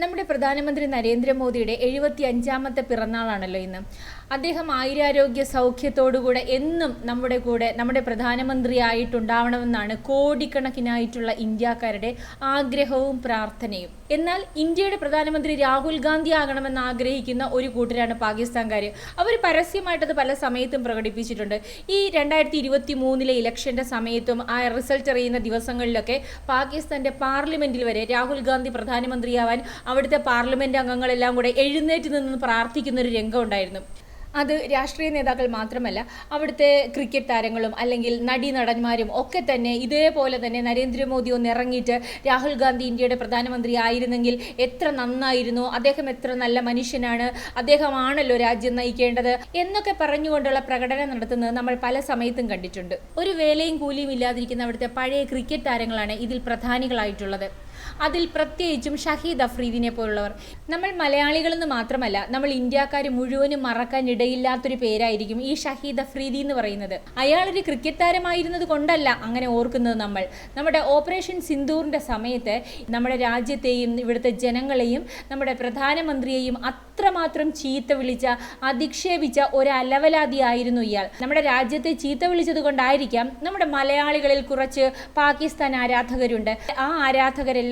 നമ്മുടെ പ്രധാനമന്ത്രി നരേന്ദ്രമോദിയുടെ എഴുപത്തി അഞ്ചാമത്തെ പിറന്നാളാണല്ലോ ഇന്ന്. അദ്ദേഹം ആയുരാരോഗ്യ സൗഖ്യത്തോടുകൂടെ എന്നും നമ്മുടെ കൂടെ നമ്മുടെ പ്രധാനമന്ത്രി ആയിട്ടുണ്ടാവണമെന്നാണ് കോടിക്കണക്കിനായിട്ടുള്ള ഇന്ത്യക്കാരുടെ ആഗ്രഹവും പ്രാർത്ഥനയും. എന്നാൽ ഇന്ത്യയുടെ പ്രധാനമന്ത്രി രാഹുൽ ഗാന്ധി ആകണമെന്ന് ആഗ്രഹിക്കുന്ന ഒരു കൂട്ടരാണ് പാകിസ്ഥാൻകാർ അവർ പരസ്യമായിട്ടത് പല സമയത്തും പ്രകടിപ്പിച്ചിട്ടുണ്ട്. ഈ രണ്ടായിരത്തി ഇരുപത്തി മൂന്നിലെ ഇലക്ഷന്റെ സമയത്തും ആ റിസൾട്ട് അറിയുന്ന ദിവസങ്ങളിലൊക്കെ പാകിസ്ഥാന്റെ പാർലമെന്റിൽ വരെ രാഹുൽ ഗാന്ധി പ്രധാനമന്ത്രിയാവാൻ അവിടുത്തെ പാർലമെന്റ് അംഗങ്ങളെല്ലാം കൂടെ എഴുന്നേറ്റ് നിന്ന് പ്രാർത്ഥിക്കുന്ന ഒരു രംഗം ഉണ്ടായിരുന്നു അത് രാഷ്ട്രീയ നേതാക്കൾ മാത്രമല്ല അവിടുത്തെ ക്രിക്കറ്റ് താരങ്ങളും അല്ലെങ്കിൽ നടി നടന്മാരും ഒക്കെ തന്നെ ഇതേപോലെ തന്നെ നരേന്ദ്രമോദി ഒന്ന് ഇറങ്ങിയിട്ട് രാഹുൽ ഗാന്ധി ഇന്ത്യയുടെ പ്രധാനമന്ത്രി ആയിരുന്നെങ്കിൽ എത്ര നന്നായിരുന്നു അദ്ദേഹം എത്ര നല്ല മനുഷ്യനാണ് അദ്ദേഹമാണല്ലോ രാജ്യം നയിക്കേണ്ടത് എന്നൊക്കെ പറഞ്ഞുകൊണ്ടുള്ള പ്രകടനം നടത്തുന്നത് നമ്മൾ പല സമയത്തും കണ്ടിട്ടുണ്ട്. ഒരു വേലയും കൂലിയും ഇല്ലാതിരിക്കുന്ന അവിടുത്തെ പഴയ ക്രിക്കറ്റ് താരങ്ങളാണ് ഇതിൽ പ്രധാനികളായിട്ടുള്ളത്. അതിൽ പ്രത്യേകിച്ചും ഷഹീദ് അഫ്രീദിനെ പോലുള്ളവർ. നമ്മൾ മലയാളികളെന്ന് മാത്രമല്ല നമ്മൾ ഇന്ത്യക്കാർ മുഴുവനും മറക്കാൻ ഇടയില്ലാത്തൊരു പേരായിരിക്കും ഈ ഷഹീദ് അഫ്രീദി എന്ന് പറയുന്നത്. അയാളൊരു ക്രിക്കറ്റ് താരമായിരുന്നത് കൊണ്ടല്ല അങ്ങനെ ഓർക്കുന്നത് നമ്മൾ. നമ്മുടെ ഓപ്പറേഷൻ സിന്ദൂറിന്റെ സമയത്ത് നമ്മുടെ രാജ്യത്തെയും ഇവിടുത്തെ ജനങ്ങളെയും നമ്മുടെ പ്രധാനമന്ത്രിയെയും അത്രമാത്രം ചീത്ത വിളിച്ച അധിക്ഷേപിച്ച ഒരലവലാതിയായിരുന്നു ഇയാൾ. നമ്മുടെ രാജ്യത്തെ ചീത്ത വിളിച്ചത് കൊണ്ടായിരിക്കാം നമ്മുടെ മലയാളികളിൽ കുറച്ച് പാകിസ്ഥാൻ ആരാധകരുണ്ട്. ആ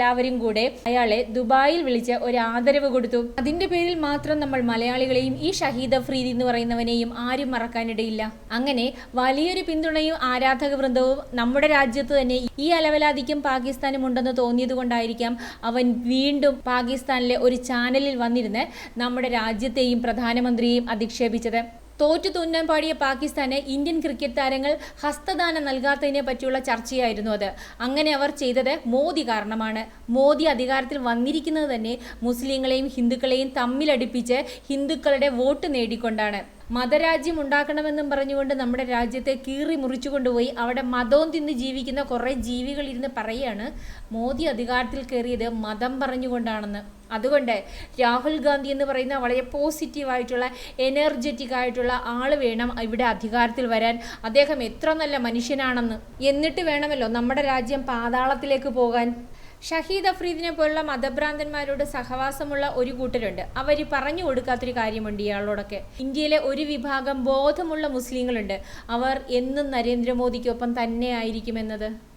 ആരാധകരെല്ലാവരും കൂടെ അയാളെ ദുബായിൽ വിളിച്ച് ഒരു ആദരവ് കൊടുത്തു. അതിന്റെ പേരിൽ മാത്രം നമ്മൾ മലയാളികളെയും ഈ ഷഹീദ് അഫ്രീദി എന്ന് പറയുന്നവനെയും ആരും മറക്കാനിടയില്ല. അങ്ങനെ വലിയൊരു പിന്തുണയും ആരാധക വൃന്ദവും നമ്മുടെ രാജ്യത്ത് തന്നെ ഈ അലവലാതിക്കും പാകിസ്ഥാനും ഉണ്ടെന്ന് തോന്നിയത് കൊണ്ടായിരിക്കാം അവൻ വീണ്ടും പാകിസ്ഥാനിലെ ഒരു ചാനലിൽ വന്നിരുന്ന് നമ്മുടെ രാജ്യത്തെയും പ്രധാനമന്ത്രിയെയും അധിക്ഷേപിച്ചത്. തോറ്റു തുന്നാൻ പാടിയ പാകിസ്ഥാന് ഇന്ത്യൻ ക്രിക്കറ്റ് താരങ്ങൾ ഹസ്തദാനം നൽകാത്തതിനെ പറ്റിയുള്ള ചർച്ചയായിരുന്നു അത്. അങ്ങനെ അവർ ചെയ്തത് മോദി കാരണമാണ്. മോദി അധികാരത്തിൽ വന്നിരിക്കുന്നത് തന്നെ മുസ്ലിങ്ങളെയും ഹിന്ദുക്കളെയും തമ്മിലടിപ്പിച്ച് ഹിന്ദുക്കളുടെ വോട്ട് നേടിക്കൊണ്ടാണ്. മതരാജ്യം ഉണ്ടാക്കണമെന്നും പറഞ്ഞുകൊണ്ട് നമ്മുടെ രാജ്യത്തെ കീറി മുറിച്ചു കൊണ്ടുപോയി അവിടെ മതവും തിന്ന് ജീവിക്കുന്ന കുറേ ജീവികൾ ഇരുന്ന് പറയാണ് മോദി അധികാരത്തിൽ കയറിയത് മതം പറഞ്ഞുകൊണ്ടാണെന്ന്. അതുകൊണ്ട് രാഹുൽ ഗാന്ധി എന്ന് പറയുന്ന വളരെ പോസിറ്റീവായിട്ടുള്ള എനർജറ്റിക് ആയിട്ടുള്ള ആൾ വേണം ഇവിടെ അധികാരത്തിൽ വരാൻ. അദ്ദേഹം എത്ര നല്ല മനുഷ്യനാണെന്ന്. എന്നിട്ട് വേണമല്ലോ നമ്മുടെ രാജ്യം പാതാളത്തിലേക്ക് പോകാൻ. ഷഹീദ് അഫ്രീദിനെ പോലുള്ള മതഭ്രാന്തന്മാരോട് സഹവാസമുള്ള ഒരു കൂട്ടരുണ്ട്. അവർ പറഞ്ഞു കൊടുക്കാത്തൊരു കാര്യമുണ്ട് ഇയാളോടൊക്കെ. ഇന്ത്യയിലെ ഒരു വിഭാഗം ബോധമുള്ള മുസ്ലിങ്ങളുണ്ട്. അവർ എന്നും നരേന്ദ്രമോദിക്കൊപ്പം തന്നെ ആയിരിക്കുമെന്നത്?